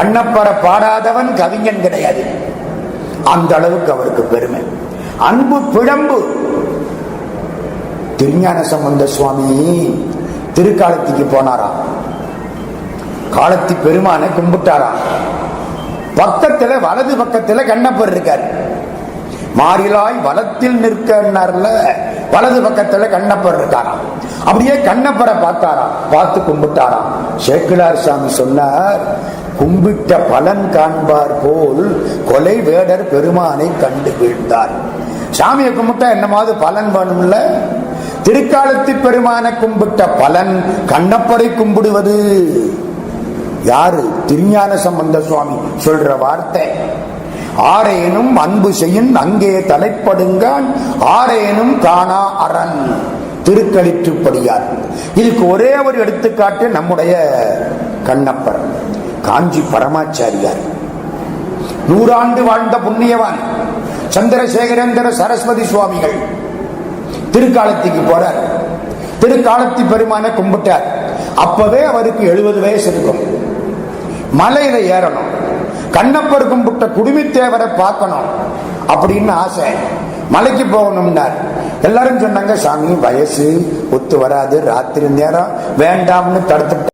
கண்ணப்பரை பாடாதவன் கவிஞன் கிடையாது. அந்த அளவுக்கு அவருக்கு பெருமை. அன்பு பிழம்பு. திருஞான சம்பந்த சுவாமி திருக்காலத்திக்கு போனாராம் காலத்தி பெருமானை கும்பிட்டாராம் பக்கத்துல வலது பக்கத்துல கண்ணப்பர் இருக்கார். மாறிலாய் வளத்தில் நிற்கன்னார்ல வலது பக்கத்துல கண்ணப்பர் இருக்காராம். அப்படியே கண்ணப்பரை பார்த்தாராம். பார்த்து கும்பிட்டாராம். சேக்கிலார் சாமி சொன்னார் கும்பிட்ட பலன் காண்பார் போல் கொலை வேடர் பெருமானை கண்டு வீழ்ந்தார். சாமியை கும்பிட்டா என்னமாவது பலன் வேணும்ல? திருக்காலத்து பெருமானை கும்பிட்ட பலன் கண்ணப்பரை கும்பிடுவது. யாரு? திருஞான சம்பந்த சுவாமி சொல்ற வார்த்தை. ஆரேனும் அன்பு செய்யின் அங்கே தலைப்படுங்கான் ஆரேனும் காணா அரண். திருக்களிற்றுப்படியார் இதுக்கு ஒரே ஒரு எடுத்துக்காட்டு நம்முடைய கண்ணப்பர் காஞ்சி பரமாச்சாரியார். நூறாண்டு வாழ்ந்த புண்ணியவான் சந்திரசேகரேந்திர சரஸ்வதி சுவாமிகள். திருக்காலத்திக்கு போறார். திருக்காலத்தி பெருமானை கும்பிட்டார். அப்பவே அவருக்கு எழுபது வயசு இருக்கும். மலையில ஏறணும். கண்ணப்பர் கும்பிட்ட குடுமித்தேவரை பார்க்கணும் அப்படின்னு ஆசை. மலைக்கு போகணும்னார். எல்லாரும் சொன்னாங்க சாமி வயசு ஒத்து வராது ராத்திரி நேரம் வேண்டாம்னு தடுத்துட்டார்